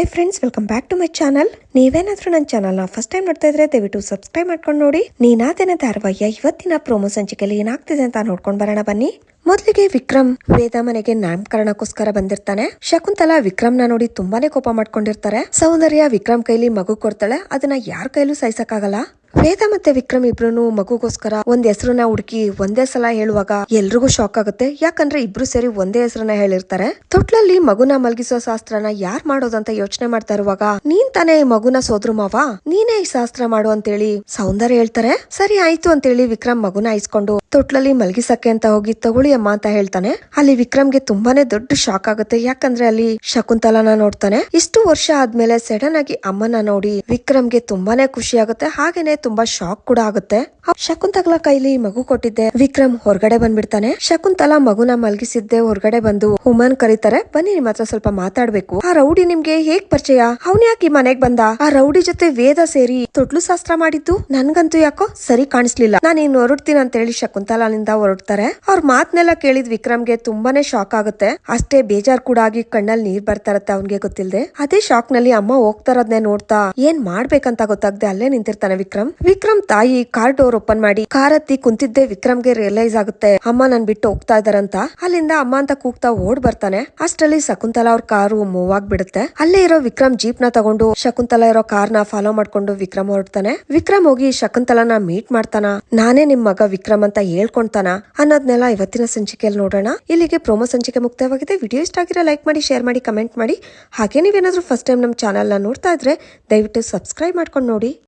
Hi friends welcome back to my channel ನೀವೇನಾದ್ರೂ ನನ್ನ ಚಾನಲ್ನ ಫಸ್ಟ್ ಟೈಮ್ ನೋಡ್ತಾ ಇದ್ರೆ ದಯವಿಟ್ಟು ಸಬ್ಸ್ಕ್ರೈಬ್ ಮಾಡ್ಕೊಂಡು ನೋಡಿ. ನೀನಾದೇನ ಧಾರಾವಾಹಿಯ ಇವತ್ತಿನ ಪ್ರೋಮೋ ಸಂಚಿಕೆಯಲ್ಲಿ ಏನಾಗ್ತಿದೆ ಅಂತ ನೋಡ್ಕೊಂಡು ಬರೋಣ ಬನ್ನಿ. ಮೊದಲಿಗೆ ವಿಕ್ರಮ್ ವೇದ ಮನೆಗೆ ನಾಮಕರಣಕ್ಕೋಸ್ಕರ ಬಂದಿರ್ತಾನೆ. ಶಕುಂತಲಾ ನ ನೋಡಿ ತುಂಬಾನೇ ಕೋಪ ಮಾಡ್ಕೊಂಡಿರ್ತಾರೆ. ಸೌಂದರ್ಯ ವಿಕ್ರಮ್ ಕೈಲಿ ಮಗು ಕೊಡ್ತಾಳೆ. ಅದನ್ನ ಯಾರ ಕೈಲೂ ಸಹಿಸಕ್ಕಾಗಲ್ಲ. ವೇದ ಮತ್ತೆ ವಿಕ್ರಮ್ ಇಬ್ರು ಮಗುಗೋಸ್ಕರ ಒಂದ್ ಹೆಸರನ್ನ ಹುಡುಕಿ ಒಂದೇ ಸಲ ಹೇಳುವಾಗ ಎಲ್ರಿಗೂ ಶಾಕ್ ಆಗುತ್ತೆ. ಯಾಕಂದ್ರೆ ಇಬ್ರು ಸೇರಿ ಒಂದೇ ಹೆಸರನ್ನ ಹೇಳಿರ್ತಾರೆ. ತೊಟ್ಲಲ್ಲಿ ಮಗುನ ಮಲಗಿಸೋ ಶಾಸ್ತ್ರನ ಯಾರ್ ಮಾಡೋದಂತ ಯೋಚನೆ ಮಾಡ್ತಾ ಇರುವಾಗ, ನೀನ್ ತಾನೇ ಈ ಮಗುನ ಸೋದ್ರು ಮಾವ? ನೀನೇ ಈ ಶಾಸ್ತ್ರ ಮಾಡು ಅಂತೇಳಿ ಸೌಂದರ್ಯ ಹೇಳ್ತಾರೆ. ಸರಿ, ಆಯ್ತು ಅಂತೇಳಿ ವಿಕ್ರಮ್ ಮಗುನ ಐಸ್ಕೊಂಡು ತೊಟ್ಲಲ್ಲಿ ಮಲಗಿಸಕ್ಕೆ ಅಂತ ಹೋಗಿ ತಗೊಳ್ಳಿ ಅಮ್ಮ ಅಂತ ಹೇಳ್ತಾನೆ. ಅಲ್ಲಿ ವಿಕ್ರಮ್ಗೆ ತುಂಬಾನೇ ದೊಡ್ಡ ಶಾಕ್ ಆಗುತ್ತೆ. ಯಾಕಂದ್ರೆ ಅಲ್ಲಿ ಶಕುಂತಲನ ನೋಡ್ತಾನೆ. ಇಷ್ಟು ವರ್ಷ ಆದ್ಮೇಲೆ ಸಡನ್ ಆಗಿ ಅಮ್ಮನ ನೋಡಿ ವಿಕ್ರಮ್ಗೆ ತುಂಬಾನೇ ಖುಷಿ ಆಗುತ್ತೆ. ಹಾಗೇನೆ ತುಂಬಾ ಶಾಕ್ ಕೂಡ ಆಗುತ್ತೆ. ಶಕುಂತಲಾ ಕೈಲಿ ಮಗು ಕೊಟ್ಟಿದ್ದೆ. ವಿಕ್ರಮ್ ಹೊರಗಡೆ ಬಂದ್ಬಿಡ್ತಾನೆ. ಶಕುಂತಲಾ ಮಗುನ ಮಲಗಿಸಿದ್ದೆ. ಹೊರಗಡೆ ಬಂದು ಹುಮನ್ ಕರೀತಾರೆ. ಬನ್ನಿ ನಿಮ್ ಹತ್ರ ಸ್ವಲ್ಪ ಮಾತಾಡ್ಬೇಕು. ಆ ರೌಡಿ ನಿಮ್ಗೆ ಹೇಗ್ ಪರಿಚಯ? ಅವನ್ ಯಾಕೆ ಮನೆಗ್ ಬಂದ? ಆ ರೌಡಿ ಜೊತೆ ವೇದ ಸೇರಿ ತೊಟ್ಲು ಶಾಸ್ತ್ರ ಮಾಡಿದ್ದು? ನನ್ಗಂತೂ ಯಾಕೋ ಸರಿ ಕಾಣಿಸ್ಲಿಲ್ಲ. ನಾನು ಇನ್ ಹೊರಡ್ತೀನಿ ಅಂತ ಹೇಳಿ ಶಕುಂತಲಾನಿಂದ ಹೊರಡ್ತಾರೆ. ಅವ್ರ ಮಾತ್ನೆಲ್ಲ ಕೇಳಿದ್ ವಿಕ್ರಮ್ಗೆ ತುಂಬಾನೇ ಶಾಕ್ ಆಗುತ್ತೆ. ಅಷ್ಟೇ ಬೇಜಾರ್ ಕೂಡ ಆಗಿ ಕಣ್ಣಲ್ಲಿ ನೀರ್ ಬರ್ತಾ ಇರತ್ತೆ ಅವ್ನ್ಗೆ ಗೊತ್ತಿಲ್ದೆ. ಅದೇ ಶಾಕ್ನಲ್ಲಿ ಅಮ್ಮ ಹೋಗ್ತಾರದ್ನೇ ನೋಡ್ತಾ ಏನ್ ಮಾಡ್ಬೇಕಂತ ಗೊತ್ತಾಗ್ದೆ ಅಲ್ಲೇ ನಿಂತಿರ್ತಾನೆ ವಿಕ್ರಮ್. ವಿಕ್ರಮ್ ತಾಯಿ ಕಾರ್ ಓಪನ್ ಮಾಡಿ, ಕಾರ್ ಹತ್ತಿ ಕುಂತಿದ್ದೆ ವಿಕ್ರಮ್ಗೆ ರಿಯಲೈಸ್ ಆಗುತ್ತೆ. ಅಮ್ಮ ನನ್ ಬಿಟ್ಟು ಹೋಗ್ತಾ ಇದಾರಂತ ಅಲ್ಲಿಂದ ಅಮ್ಮ ಅಂತ ಕೂಗ್ತಾ ಓಡ್ ಬರ್ತಾನೆ. ಅಷ್ಟರಲ್ಲಿ ಶಕುಂತಲಾ ಅವ್ರ ಕಾರು ಮೂವ್ ಆಗ್ಬಿಡುತ್ತೆ. ಅಲ್ಲೇ ಇರೋ ವಿಕ್ರಮ್ ಜೀಪ್ನ ತಗೊಂಡು ಶಕುಂತಲಾ ಇರೋ ಕಾರ್ನ ಫಾಲೋ ಮಾಡ್ಕೊಂಡು ವಿಕ್ರಮ್ ಹೊರಡ್ತಾನೆ. ವಿಕ್ರಮ್ ಹೋಗಿ ಶಕುಂತಲಾನ ಮೀಟ್ ಮಾಡ್ತಾನ. ನಾನೇ ನಿಮ್ ಮಗ ವಿಕ್ರಮ್ ಅಂತ ಹೇಳ್ಕೊಂತಾನ ಅನ್ನೋದ್ನೆಲ್ಲ ಇವತ್ತಿನ ಸಂಚಿಕೆಯಲ್ಲಿ ನೋಡೋಣ. ಇಲ್ಲಿಗೆ ಪ್ರೋಮೋ ಸಂಚಿಕೆ ಮುಕ್ತವಾಗಿದೆ. ವಿಡಿಯೋ ಇಷ್ಟ ಆಗಿರೋ ಲೈಕ್ ಮಾಡಿ ಶೇರ್ ಮಾಡಿ ಕಮೆಂಟ್ ಮಾಡಿ. ಹಾಗೆ ನೀವೇನಾದ್ರೂ ಫಸ್ಟ್ ಟೈಮ್ ನಮ್ಮ ಚಾನಲ್ನ ನೋಡ್ತಾ ಇದ್ರೆ ದಯವಿಟ್ಟು ಸಬ್ಸ್ಕ್ರೈಬ್ ಮಾಡ್ಕೊಂಡು ನೋಡಿ.